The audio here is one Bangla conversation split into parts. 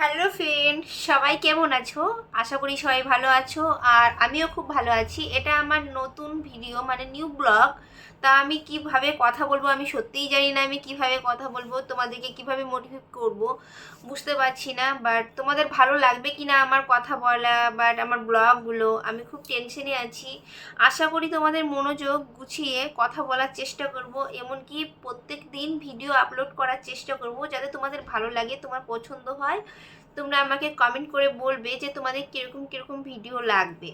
হ্যালো ফ্রেন্ড, সবাই কেমন আছো? আশা করি সবাই ভালো আছো, আর আমিও খুব ভালো আছি। এটা আমার নতুন ভিডিও মানে নিউ ব্লগ। তা আমি কীভাবে কথা বলব আমি সত্যিই জানি না আমি কীভাবে কথা বলব, তোমাদেরকে কীভাবে মোটিভেট করব বুঝতে পারছি না বাট তোমাদের ভালো লাগবে কি না আমার কথা বলা বাট আমার ব্লগগুলো, আমি খুব টেনশনে আছি। আশা করি তোমাদের মনোযোগ গুছিয়ে কথা বলার চেষ্টা করব, এমনকি প্রত্যেক দিন ভিডিও আপলোড করার চেষ্টা করব, যাতে তোমাদের ভালো লাগে, তোমার পছন্দ হয়। তোমরা আমাকে কমেন্ট করে বলবে যে তোমাদের কীরকম কীরকম ভিডিও লাগবে।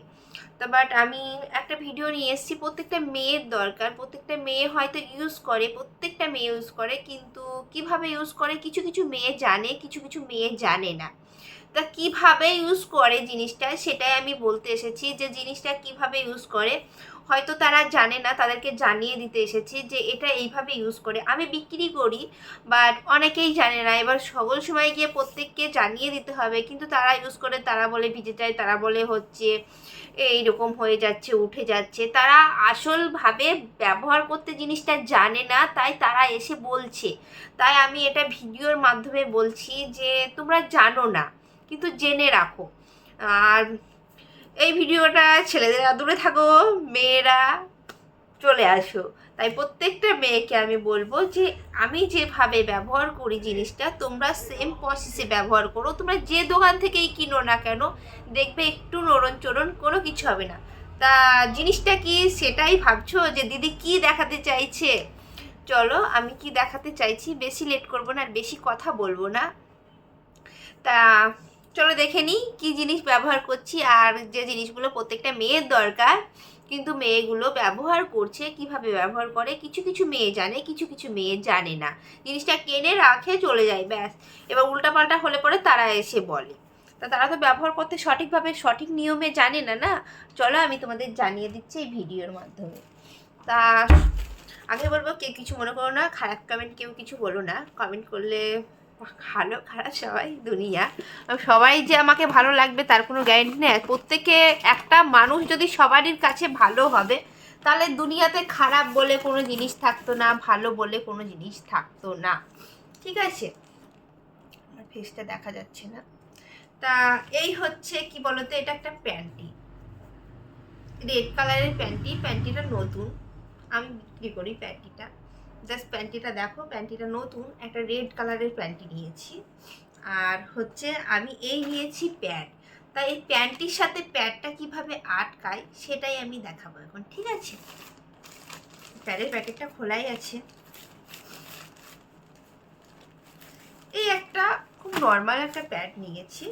তো বাট আমি একটা ভিডিও নিয়ে এসেছি, প্রত্যেকটা মেয়ের দরকার। প্রত্যেকটা মেয়ে হয়তো ইউজ করে, প্রত্যেকটা মেয়ে ইউজ করে, কিন্তু কীভাবে ইউজ করে কিছু কিছু মেয়ে জানে, কিছু কিছু মেয়ে জানে না। তা কীভাবে ইউজ করে জিনিসটা, সেটাই আমি বলতে এসেছি যে জিনিসটা কীভাবে ইউজ করে। হয়তো তারা জানে না, তাদেরকে জানিয়ে দিতে এসেছি যে এটা এইভাবে ইউজ করে। আমি বিক্রি করি বাট অনেকেই জানে না। এবার সকল সময় গিয়ে প্রত্যেককে জানিয়ে দিতে হবে, কিন্তু তারা ইউজ করে, তারা বলে ভিজে যায়, তারা বলে হচ্ছে এইরকম হয়ে যাচ্ছে, উঠে যাচ্ছে। তারা আসলভাবে ব্যবহার করতে জিনিসটা জানে না, তাই তারা এসে বলছে। তাই আমি এটা ভিডিওর মাধ্যমে বলছি যে তোমরা জানো না, কিন্তু জেনে রাখো। আর এই ভিডিওটা ছেলেদের দূরে থাকো, মেয়েরা চলে আসো। তাই প্রত্যেকটা মেয়েকে আমি বলব যে আমি যেভাবে ব্যবহার করি জিনিসটা, তোমরা সেম প্রসেসে ব্যবহার করো। তোমরা যে দোকান থেকেই কিনো না কেন, দেখবে একটু নরণ চরণ কোনো কিছু হবে না। তা জিনিসটা কি সেটাই ভাবছ যে দিদি কি দেখাতে চাইছে? চলো, আমি কি দেখাতে চাইছি? বেশি লেট করব না আর বেশি কথা বলব না। তা চলো দেখে নিই কী জিনিস ব্যবহার করছি আর যে জিনিসগুলো প্রত্যেকটা মেয়ের দরকার, কিন্তু মেয়েগুলো ব্যবহার করছে, কীভাবে ব্যবহার করে, কিছু কিছু মেয়ে জানে, কিছু কিছু মেয়ে জানে না। জিনিসটা কেনে রাখে, চলে যায়, ব্যাস। এবার উল্টাপাল্টা হলে পরে তারা এসে বলে। তা তারা তো ব্যবহার করতে সঠিকভাবে, সঠিক নিয়মে জানে না না? চলো আমি তোমাদের জানিয়ে দিচ্ছি এই ভিডিওর মাধ্যমে। তা আগে বলব কে কিছু মনে করো না, খারাপ কমেন্ট কেউ কিছু বলো না। কমেন্ট করলে ভালো, খারাপ সবাই, দুনিয়া। সবাই যে আমাকে ভালো লাগবে তার কোনো গ্যারেন্টি নেই। প্রত্যেকে একটা মানুষ যদি সবারই কাছে ভালো হবে, তাহলে দুনিয়াতে খারাপ বলে কোনো জিনিস থাকতো না, ভালো বলে কোনো জিনিস থাকতো না। ঠিক আছে? আমার ফেসটা দেখা যাচ্ছে না। তা এই হচ্ছে, কি বলতো, এটা একটা প্যান্টি। রেড কালারের প্যান্টি। প্যান্টিটা নতুন। আমি বিক্রি করি প্যান্টিটা। জাস্ট প্যান্টিটা দেখো প্যান্টিটা নতুন, একটা রেড কালারের প্যান্টি নিয়েছি। আর হচ্ছে আমি এই নিয়েছি প্যাড তাই এই প্যান্টির সাথে প্যাডটা কীভাবে আটকায় সেটাই আমি দেখাবো এখন, ঠিক আছে? প্যাডের প্যাকেটটা খোলাই আছে। এই একটা খুব নর্মাল একটা প্যাড নিয়েছি।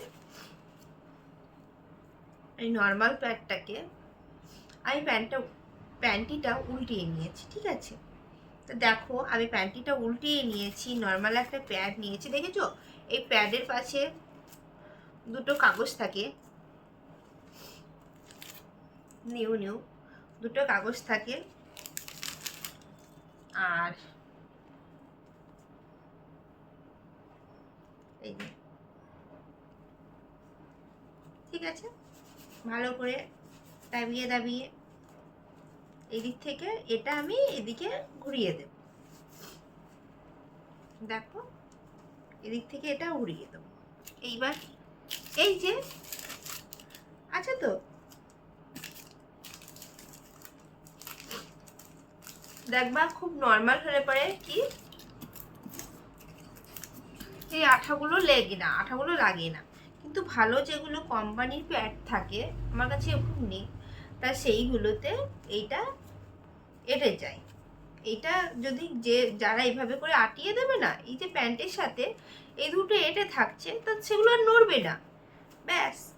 এই নর্মাল প্যাডটাকে আমি প্যান্টটা প্যান্টিটা উল্টিয়ে নিয়েছি, ঠিক আছে? দেখো, আমি প্যান্টিটা উল্টিয়ে নিয়েছি নর্মাল একটা প্যাড নিয়েছি, দেখেছ? এই প্যাডের পাশে দুটো কাগজ থাকে। নিউ নিউ, দুটো কাগজ থাকে। আর এই ঠিক আছে? ভালো করে দাবিয়ে দাবিয়ে এদিক থেকে এটা আমি এদিকে ঘুরিয়ে দেব। দেখো, এদিক থেকে এটা উড়িয়ে দেবো। এইবার এই যে আচ্ছা তো। দেখবা খুব নর্মাল হলে পরে কি? এই আঠাগুলো লেগে না, আঠাগুলো লাগে না। কিন্তু ভালো যেগুলো কোম্পানির প্যাড থাকে, আমার কাছে খুব নেই। তা সেইগুলোতে এইটা এটে যায়। এটা যদি যে, যারা এইভাবে করে আটিয়ে দেবে না, এই যে প্যান্টের সাথে এই দুটো এটে থাকছে, তা সেগুলো আর নড়বে না। ব্যাস।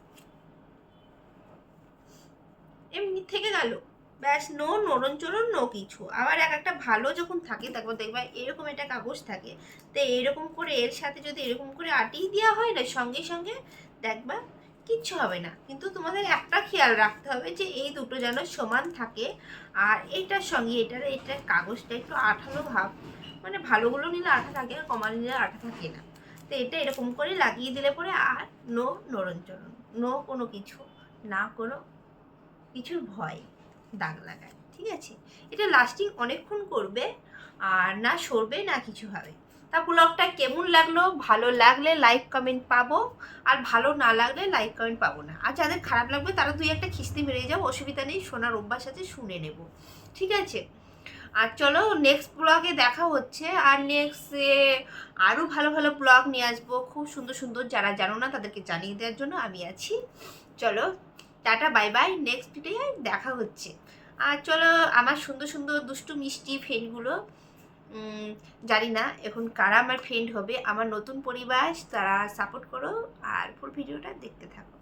এমনি থেকে গেল। ব্যাস, নো নরণ চরণ নো কিছু। আবার এক একটা ভালো যখন থাকে, তারপর দেখবা এরকম একটা কাগজ থাকে। তো এরকম করে এর সাথে যদি এরকম করে আটিয়ে দেওয়া হয় না, সঙ্গে সঙ্গে দেখবা কিচ্ছু হবে না। কিন্তু তোমাদের একটা খেয়াল রাখতে হবে যে, এই দুটো যেন সমান থাকে। আর এইটার সঙ্গে এটার এটার কাগজটা একটু আঠালো ভাব। মানে ভালোগুলো নিলে আঠা থাকে আর কমা নিলে আঠা থাকে না। তো এটা এরকম করে লাগিয়ে দিলে পরে আর নো নরণচরণ নো কোনো কিছু, না কোনো কিছুর ভয়, দাগ লাগায়। ঠিক আছে? এটা লাস্টিং অনেকক্ষণ করবে, আর না সরবে, না কিছু হবে। তা ব্লগটা কেমন লাগল? ভালো লাগলে লাইক কমেন্ট পাবো আর ভালো না লাগলে লাইক কমেন্ট পাবো না। আর যাদের খারাপ লাগবে তারা দুই একটা খিস্তি মেরে যাও অসুবিধা নেই শোনার অভ্যাস আছে শুনে নেব। ঠিক আছে? আর চলো নেক্সট ব্লগে দেখা হচ্ছে আর নেক্সটে আরও ভালো ভালো ব্লগ নিয়ে আসব। খুব সুন্দর সুন্দর যারা জানো না তাদেরকে জানিয়ে দেওয়ার জন্য আমি আছি। চলো tata bye bye next video দেখা হচ্ছে। আর চলো আমার সুন্দর সুন্দর দুষ্টু মিষ্টি ফ্রেন্ডগুলো উম, জানি না এখন কারা আমার ফ্রেন্ড হবে। আমার নতুন পরিবার, তারা সাপোর্ট করো আর ফুল ভিডিওটা দেখতে থাকো।